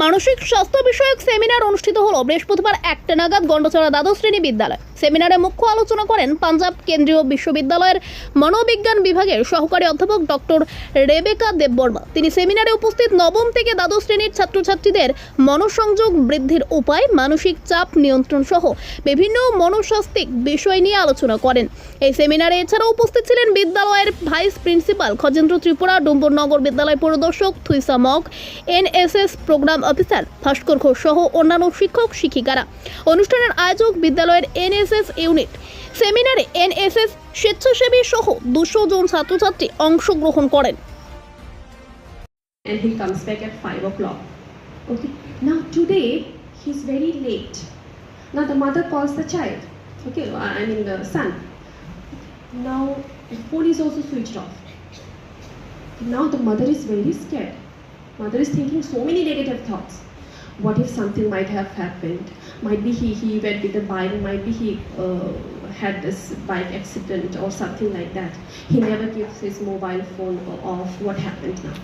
মানসিক স্বাস্থ্য বিষয়ক সেমিনার অনুষ্ঠিত হলো বৃহস্পতিবার একটা নাগাদ গন্ডচড়া দ্বাদশ শ্রেণি বিদ্যালয়। সেমিনারে মুখ্য আলোচনা করেন পাঞ্জাব কেন্দ্রীয় বিশ্ববিদ্যালয়ের মনোবিজ্ঞান বিভাগের সহকারী অধ্যাপক ডক্টর রেবেকা দেববর্মা। তিনি সেমিনারে উপস্থিত নবম থেকে দ্বাদশ শ্রেণির ছাত্রছাত্রীদের মনোসংযোগ বৃদ্ধির উপায়, মানসিক চাপ নিয়ন্ত্রণ সহ বিভিন্ন মনস্বাস্থ্যিক বিষয় নিয়ে আলোচনা করেন। এই সেমিনারে এছাড়াও উপস্থিত ছিলেন বিদ্যালয়ের ভাইস প্রিন্সিপাল খজেন্দ্র ত্রিপুরা, ডুম্বরনগর বিদ্যালয় পরিদর্শক Thuisa Mog NSS programme officer Bhaskar Ghosh সহ অন্যান্য শিক্ষক শিক্ষিকারা অনুষ্ঠানের আয়োজক বিদ্যালয়ের এনএসএস ইউনিট সেমিনারে এনএসএস স্বেচ্ছাসেবী সহ দুশো জন ছাত্রছাত্রী অংশগ্রহণ করেন and he comes back at 5 o'clock. Okay, now today he's very late. Now the mother calls the child, okay, I mean the son. Now the phone is also switched off. Now the mother is very scared. Mother is thinking so many negative thoughts. What if something might have happened? Might be he, he went with the bike, might be he uh, had this bike accident or something like that. He never gives his mobile phone off. What happened now?